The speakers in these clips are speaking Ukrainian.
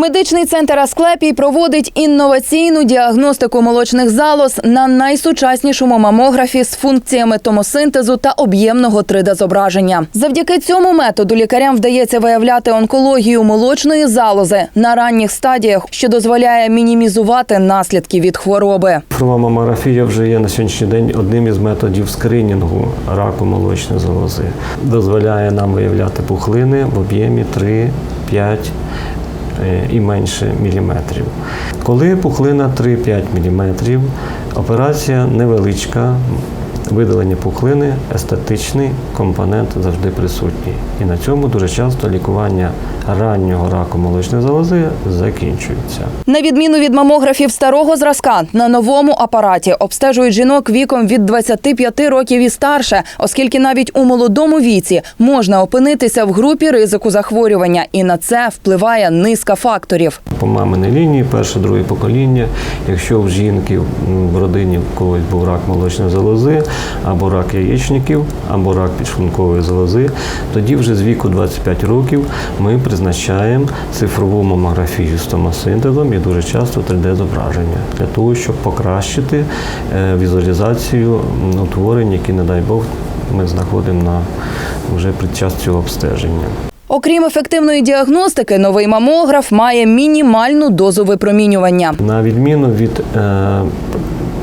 Медичний центр Асклепій проводить інноваційну діагностику молочних залоз на найсучаснішому мамографі з функціями томосинтезу та об'ємного 3D-зображення. Завдяки цьому методу лікарям вдається виявляти онкологію молочної залози на ранніх стадіях, що дозволяє мінімізувати наслідки від хвороби. Цифрова мамографія вже є на сьогоднішній день одним із методів скринінгу раку молочної залози. Дозволяє нам виявляти пухлини в об'ємі 3-5 е, і менше міліметрів. Коли пухлина 3-5 міліметрів, операція невеличка. Видалення пухлини, естетичний компонент завжди присутній. І на цьому дуже часто лікування раннього раку молочної залози закінчується. На відміну від мамографів старого зразка, на новому апараті обстежують жінок віком від 25 років і старше, оскільки навіть у молодому віці можна опинитися в групі ризику захворювання, і на це впливає низка факторів. по маминій лінії, перше, друге покоління. Якщо в жінки в родині в когось був рак молочної залози, або рак яєчників, або рак підшлункової залози, тоді вже з віку 25 років ми призначаємо цифрову мамографію з томосинтезом і дуже часто 3D-зображення для того, щоб покращити е, візуалізацію утворень, які, не дай Бог, ми знаходимо на вже під час цього обстеження. Окрім ефективної діагностики, новий мамограф має мінімальну дозу випромінювання. На відміну від е,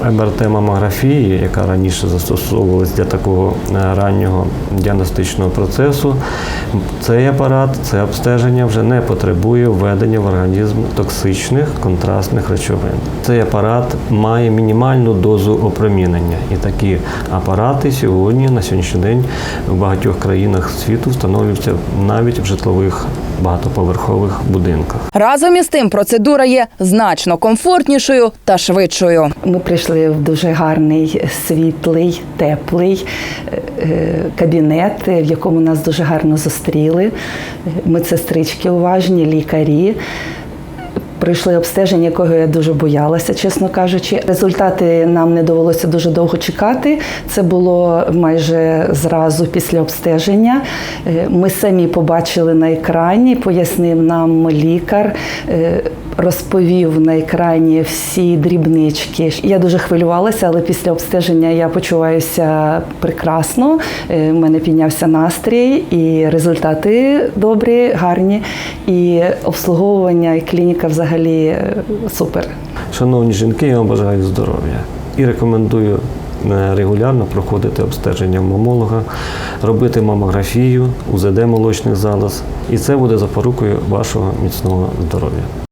МРТ-мамографії, яка раніше застосовувалась для такого е, раннього діагностичного процесу, цей апарат, це обстеження вже не потребує введення в організм токсичних контрастних речовин. Цей апарат має мінімальну дозу опромінення, і такі апарати сьогодні на сьогоднішній день в багатьох країнах світу встановлюються навіть в житлових багатоповерхових будинках. Разом із тим процедура є значно комфортнішою та швидшою. Ми прийшли в дуже гарний, світлий, теплий е, кабінет, в якому нас дуже гарно зустріли. Медсестрички уважні, лікарі. Пройшли обстеження, якого я дуже боялася, чесно кажучи. Результати нам не довелося дуже довго чекати. Це було майже зразу після обстеження. Е, Ми самі побачили на екрані, пояснив нам лікар. е, Розповів на екрані всі дрібнички. Я дуже хвилювалася, але після обстеження я почуваюся прекрасно. Е, У мене піднявся настрій, і результати добрі, гарні. І обслуговування, і клініка взагалі е, супер. Шановні жінки, я вам бажаю здоров'я і рекомендую е, регулярно проходити обстеження мамолога, робити мамографію, УЗД молочних залоз, і це буде запорукою вашого міцного здоров'я.